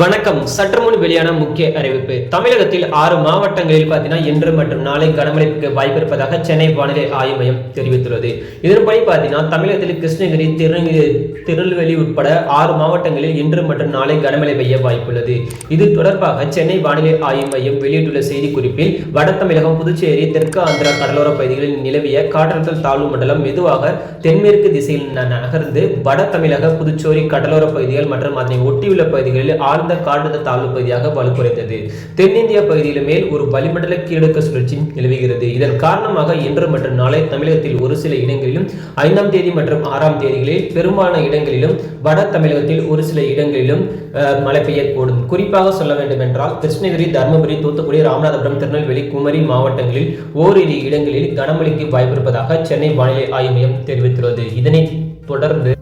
வணக்கம். சற்று முன் வெளியான முக்கிய அறிவிப்பு. தமிழகத்தில் ஆறு மாவட்டங்களில் பார்த்தீங்கன்னா இன்று மற்றும் நாளை கனமழைக்கு வாய்ப்பு இருப்பதாக சென்னை வானிலை ஆய்வு மையம் தெரிவித்துள்ளது. இதன்படி பார்த்தீங்கன்னா தமிழகத்தில் கிருஷ்ணகிரி திருநெல்வேலி திருநெல்வேலி உட்பட ஆறு மாவட்டங்களில் இன்று மற்றும் நாளை கனமழை பெய்ய வாய்ப்புள்ளது. இது தொடர்பாக சென்னை வானிலை ஆய்வு மையம் வெளியிட்டுள்ள செய்திக்குறிப்பில் வட தமிழகம் புதுச்சேரி தெற்கு ஆந்திரா கடலோர பகுதிகளில் நிலவிய காற்றழுத்த தாழ்வு மண்டலம் மெதுவாக தென்மேற்கு திசையில் நகர்ந்து வட தமிழக புதுச்சேரி கடலோர பகுதிகள் மற்றும் அதனை ஒட்டியுள்ள பகுதிகளில் ஆழ்ந்த காடுத தாழ்வு பகுதியாக வலுக்குறைந்தது. தென்னிந்திய பகுதியில் மேல் ஒரு வளிமண்டல கீழடுக்கு சுழற்சி நிலவுகிறது. இதன் காரணமாக இன்று மற்றும் நாளை தமிழகத்தில் ஒரு சில இடங்களிலும் ஐந்தாம் தேதி மற்றும் ஆறாம் தேதிகளில் பெரும்பாலான இடங்களிலும் வட தமிழகத்தில் ஒரு சில இடங்களிலும் மழை பெய்யக்கூடும். குறிப்பாக சொல்ல வேண்டும் என்றால் கிருஷ்ணகிரி தருமபுரி தூத்துக்குடி ராமநாதபுரம் திருநெல்வேலி குமரி மாவட்டங்களில் ஓரிரு இடங்களில் கனமழைக்கு வாய்ப்பிருப்பதாக சென்னை வானிலை ஆய்வு மையம் தெரிவித்துள்ளது. இதனை தொடர்ந்து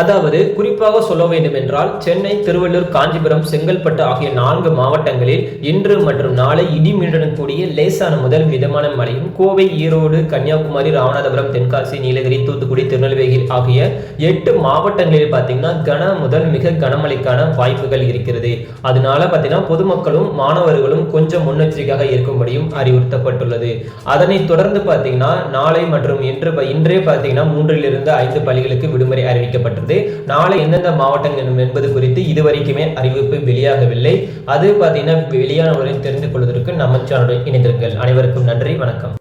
அதாவது குறிப்பாக சொல்ல வேண்டும் என்றால் சென்னை திருவள்ளூர் காஞ்சிபுரம் செங்கல்பட்டு ஆகிய நான்கு மாவட்டங்களில் இன்று மற்றும் நாளை இடிமின்னுடன் கூடிய லேசான முதல் மிதமான மழையும் கோவை ஈரோடு கன்னியாகுமரி ராமநாதபுரம் தென்காசி நீலகிரி தூத்துக்குடி திருநெல்வேலி ஆகிய எட்டு மாவட்டங்களில் பார்த்தீங்கன்னா கன முதல் மிக கனமழைக்கான வாய்ப்புகள் இருக்கிறது. அதனால பார்த்தீங்கன்னா பொதுமக்களும் மாணவர்களும் கொஞ்சம் முன்னெச்சரிக்கையாக இருக்கும்படியும் அறிவுறுத்தப்பட்டுள்ளது. அதனைத் தொடர்ந்து பார்த்தீங்கன்னா நாளை மற்றும் இன்று இன்றே பார்த்தீங்கன்னா மூன்றிலிருந்து ஐந்து பள்ளிகளுக்கு விடுமுறை அறிவிக்கப்பட்டது நாளை எந்தெந்த மாவட்டங்கள் என்பது குறித்து இதுவரைக்குமே அறிவிப்பு வெளியாகவில்லை. அது பார்த்தீங்கன்னா வெளியானவரை தெரிந்து கொள்வதற்கு நம்ம சேனலுடன் இணைந்திருங்கள். அனைவருக்கும் நன்றி வணக்கம்.